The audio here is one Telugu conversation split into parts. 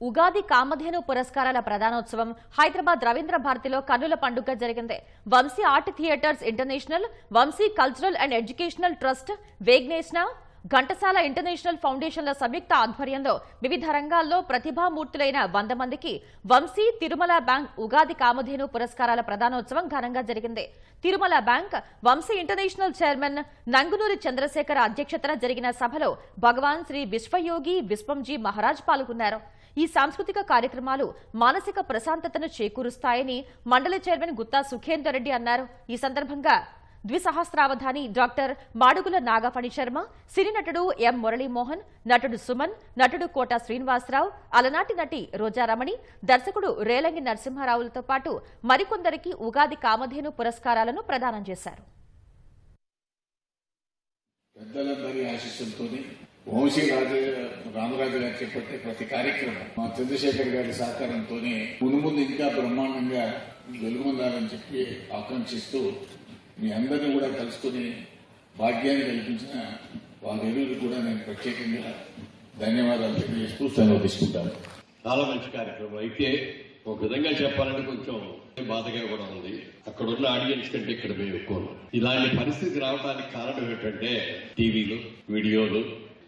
ఉగాది కామధేను పురస్కారాల ప్రధానోత్సవం హైదరాబాద్ రవీంద్ర భారతిలో కన్నుల పండుగ జరిగింది. Vamsi art theatres international Vamsi cultural and educational trust Vegnesna Ghantasala international ఫౌండేషన్ల సంయుక్త ఆధ్వర్యంలో వివిధ రంగాల్లో ప్రతిభామూర్తులైన వంద మందికి వంశీ తిరుమల బ్యాంక్ ఉగాది కామధేను పురస్కారాల ప్రధానోత్సవం ఘనంగా జరిగింది. Tirumala bank Vamsi international chairman Nangunuri Chandrasekhara అధ్యక్షతన జరిగిన సభలో భగవాన్ శ్రీ విశ్వయోగి విశ్వంజీ మహారాజ్ పాల్గొన్నారు. ఈ సాంస్కృతిక కార్యక్రమాలు మానసిక ప్రశాంతతను చేకూరుస్తాయని మండలి చైర్మన్ గుత్తా సుఖేందర్ రెడ్డి అన్నారు. ఈ సందర్భంగా ద్విసహస్రావధాని డాక్టర్ మాడుగుల నాగఫణి శర్మ సినీనటుడు ఎం మురళీమోహన్ నటుడు సుమన్ నటుడు కోట శ్రీనివాసరావు అలనాటి నటి రోజారమణి దర్శకుడు రేలంగి నరసింహారావులతో పాటు మరికొందరికి ఉగాది కామధేను పురస్కారాలను ప్రదానం చేశారు. పెద్దలందరి ఆశీస్సులతోని వంశీ రాజు రామరాజు గారు చేపట్టే ప్రతి కార్యక్రమం మా చంద్రశేఖర్ గారి సహకారంతోనే ముందు ముందు ఇంకా బ్రహ్మాండంగా వెలుగుందాలని చెప్పి ఆకాంక్షిస్తూ మీ అందరిని కూడా కలుసుకుని భాగ్యాన్ని కల్పించిన వారిరువురు కూడా నేను ప్రత్యేకంగా ధన్యవాదాలు తెలియజేస్తూ సెలవు తీసుకుంటాను. చాలా మంచి కార్యక్రమం. అయితే ఒక విధంగా చెప్పాలంటే కొంచెం బాధగా కూడా ఉంది. అక్కడ ఉన్న ఆడియన్స్ కంటే ఇక్కడ మేము ఎక్కువ ఇలాంటి పరిస్థితి రావడానికి కారణం ఏంటంటే టీవీలు వీడియోలు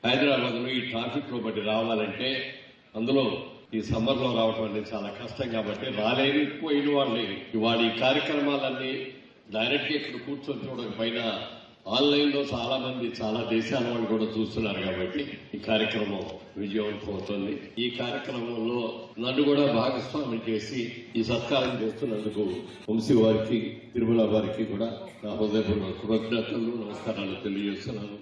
హైదరాబాద్లో ఈ ట్రాఫిక్లో బట్టి రావాలంటే అందులో ఈ సమ్మర్లో రావడం అనేది చాలా కష్టం కాబట్టి రాలేని ఎక్కువ వాళ్ళు. లేరు. ఇవాళ ఈ కార్యక్రమాలన్నీ డైరెక్ట్గా కూర్చొని చూడకపోయినా ఆన్లైన్లో చాలా మంది చాలా దేశాల వాళ్ళు కూడా చూస్తున్నారు కాబట్టి ఈ కార్యక్రమం విజయవంతం అవుతుంది ఈ కార్యక్రమంలో నన్ను కూడా భాగస్వామ్యం చేసి ఈ సత్కారం చేస్తున్నందుకు వంశీ వారికి తిరుమల వారికి కూడా నా హృదయపూర్వక కృతజ్ఞతలు నమస్కారాలు తెలియజేస్తున్నాను.